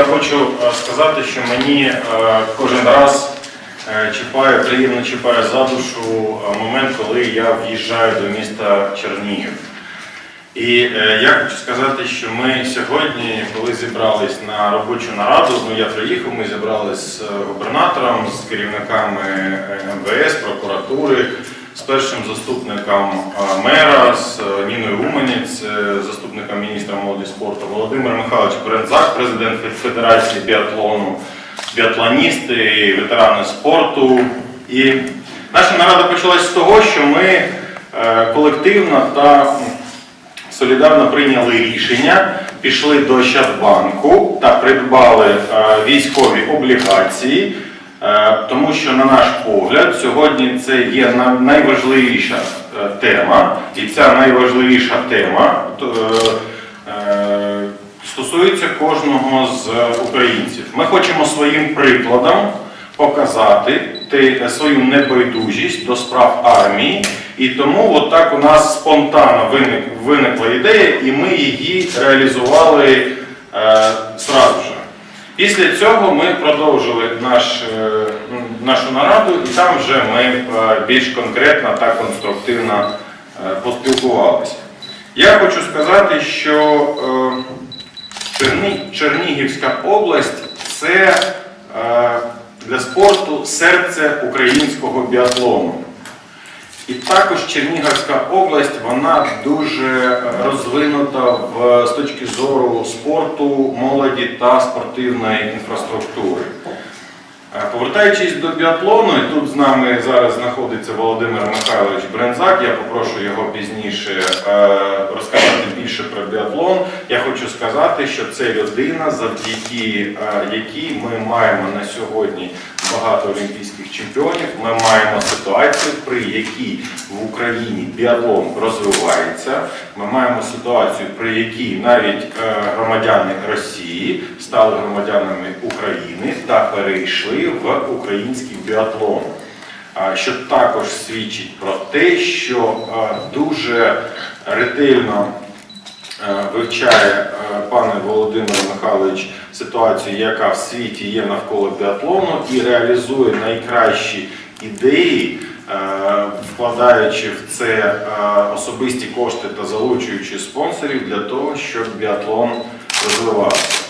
я хочу е, сказати, що мені е, кожен раз е, чіпає, приємно чіпає за душу момент, коли я в'їжджаю до міста Чернігів. І я хочу сказати, що ми сьогодні, коли зібрались на робочу нараду, ну я приїхав, ми зібрались з губернатором, з керівниками МВС, прокуратури, з першим заступником е, мера, з е, Ніною Уманець, е, заступником міністра молоді спорту Володимир Михайлович Берензак, президент Федерації біатлону, біатлоністи, ветерани спорту. І наша нарада почалась з того, що ми колективно та солідарно прийняли рішення, пішли до Ощадбанку та придбали військові облігації, тому що, на наш погляд, сьогодні це є найважливіша е, тема, і ця найважливіша тема е, е, стосується кожного з українців. Ми хочемо своїм прикладом показати свою небайдужість до справ армії. І тому от так у нас спонтанно виникла ідея, і ми її реалізували е, зразу ж. Після цього ми продовжили наш, е, нашу нараду, і там вже ми е, більш конкретно та конструктивно е, поспілкувалися. Я хочу сказати, що Чернігівська область це для спорту серце українського біатлону. І також Чернігівська область вона дуже розвинута в, з точки зору спорту, молоді та спортивної інфраструктури. Е, Повертаючись до біатлону, і тут з нами зараз знаходиться Володимир Михайлович Брензак. Я попрошу його пізніше е, розказати більше про біатлон. Я хочу сказати, що це людина, завдяки е, якій ми маємо на сьогодні багато олімпійських чемпіонів. Ми маємо ситуацію, при якій в Україні біатлон розвивається. Ми маємо ситуацію, при якій навіть е, громадяни Росії стали громадянами України та перейшли в український біатлон. Що також свідчить про те, що е, дуже ретельно вивчає е, пане Володимир Михайлович ситуацію, яка в світі є навколо біатлону, і реалізує найкращі ідеї, е, вкладаючи в це е, особисті кошти та залучуючи спонсорів для того, щоб біатлон розвивався.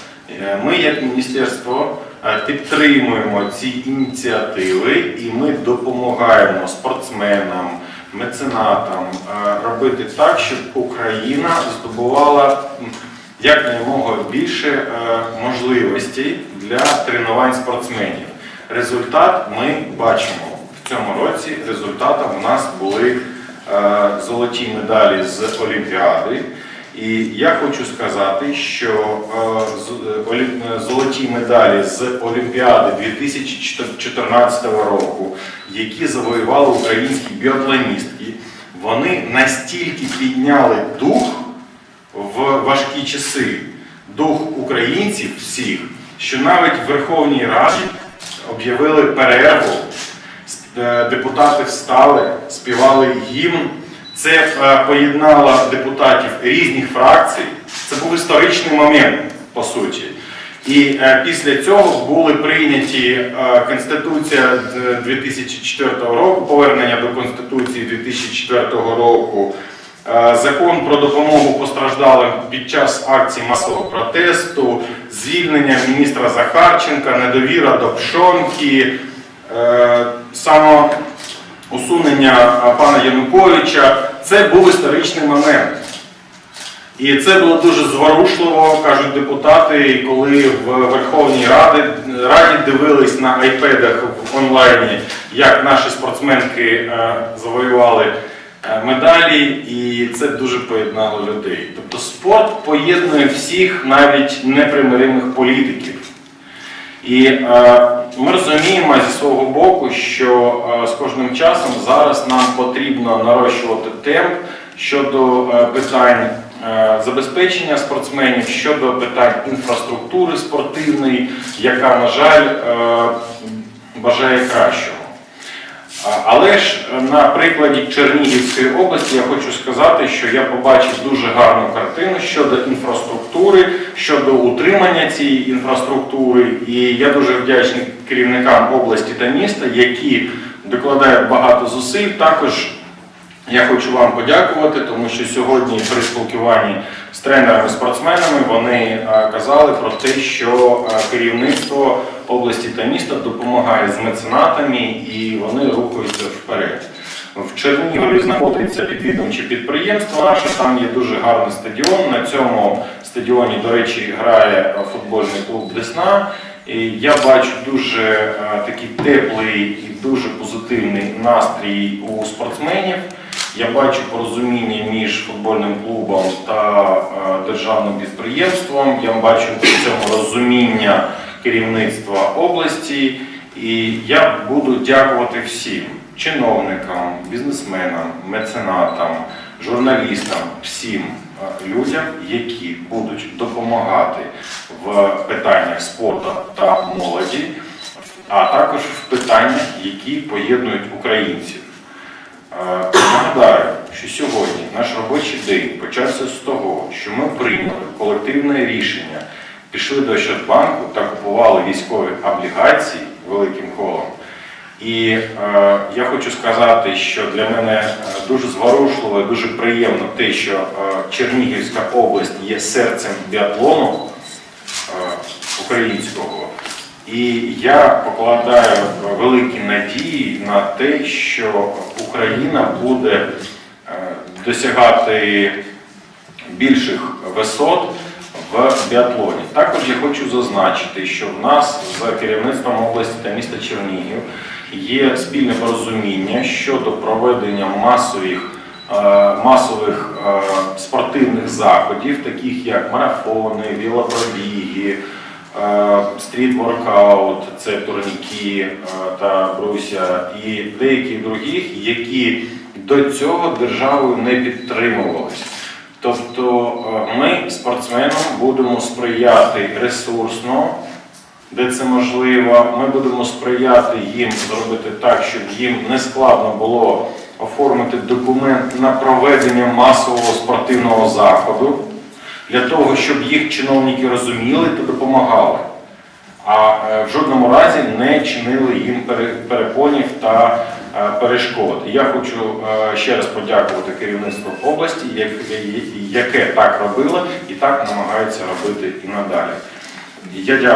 Е, Ми, як міністерство, е, підтримуємо ці ініціативи і ми допомагаємо спортсменам, меценатам е, робити так, щоб Україна здобувала якнаймога більше е, можливостей для тренувань спортсменів. Результат ми бачимо в цьому році. Результатом у нас були е, золоті медалі з Олімпіади. І я хочу сказати, що е, е, е, золоті медалі з Олімпіади 2014 року, які завоювали українські біатлоністки, вони настільки підняли дух в важкі часи, дух українців всіх, що навіть в Верховній Раді об'явили перерву. Депутати встали, співали гімн. Це е, поєднало депутатів різних фракцій. Це був історичний момент, по суті. І е, після цього були прийняті е, Конституція 2004 року, повернення до Конституції 2004 року, е, закон про допомогу постраждалим під час акцій масового протесту, звільнення міністра Захарченка, недовіра до Пшонки, е, само усунення пана Януковича, це був історичний момент. І це було дуже зворушливо, кажуть депутати, коли в Верховній Раді, Раді дивились на айпедах в онлайні, як наші спортсменки е, завоювали е, медалі, і це дуже поєднало людей. Тобто спорт поєднує всіх, навіть непримиримих політиків. І е, ми розуміємо зі свого боку, що е, з кожним часом зараз нам потрібно нарощувати темп щодо е, питань е, забезпечення спортсменів, щодо питань інфраструктури спортивної, яка, на жаль, е, бажає кращого. Але ж е, на прикладі Чернігівської області я хочу сказати, що я побачив дуже гарну картину щодо інфраструктури, щодо утримання цієї інфраструктури. І я дуже вдячний керівникам області та міста, які докладають багато зусиль. Також я хочу вам подякувати, тому що сьогодні при спілкуванні з тренерами, спортсменами вони е, казали про те, що е, керівництво області та міста допомагає з меценатами і вони рухаються вперед. В Чернігові знаходиться підвідомче підприємство наше, там є дуже гарний стадіон. На цьому стадіоні, до речі, грає футбольний клуб Десна. І я бачу дуже е, такий теплий і дуже позитивний настрій у спортсменів. Я бачу порозуміння між футбольним клубом та е, державним підприємством. Я бачу в цьому розуміння керівництва області. І я буду дякувати всім чиновникам, бізнесменам, меценатам, журналістам, всім е, людям, які будуть допомагати в питаннях спорту та молоді, а також в питаннях, які поєднують українців. Е, Нагадаю, що сьогодні наш робочий день почався з того, що ми прийняли колективне рішення, пішли до Щадбанку та купували військові облігації великим колом. І е, я хочу сказати, що для мене е, дуже зворушливо і дуже приємно те, що е, Чернігівська область є серцем біатлону е, українського. І я покладаю великі надії на те, що Україна буде е, досягати більших висот в біатлоні. Також я хочу зазначити, що в нас з керівництвом області та міста Чернігів є спільне порозуміння щодо проведення масових, е, масових е, спортивних заходів, таких як марафони, велопробіги, стріт-воркаут, це турніки е, та бруся, і деякі другі, які до цього державою не підтримувалися. Тобто е, ми спортсменам будемо сприяти ресурсно, де це можливо. Ми будемо сприяти їм зробити так, щоб їм не складно було оформити документ на проведення масового спортивного заходу, для того, щоб їх чиновники розуміли та допомагали. А е, в жодному разі не чинили їм пере- перепонів та е, перешкод. Я хочу е, ще раз подякувати керівництву області, яке так робило і так намагається робити і надалі. Я дякую.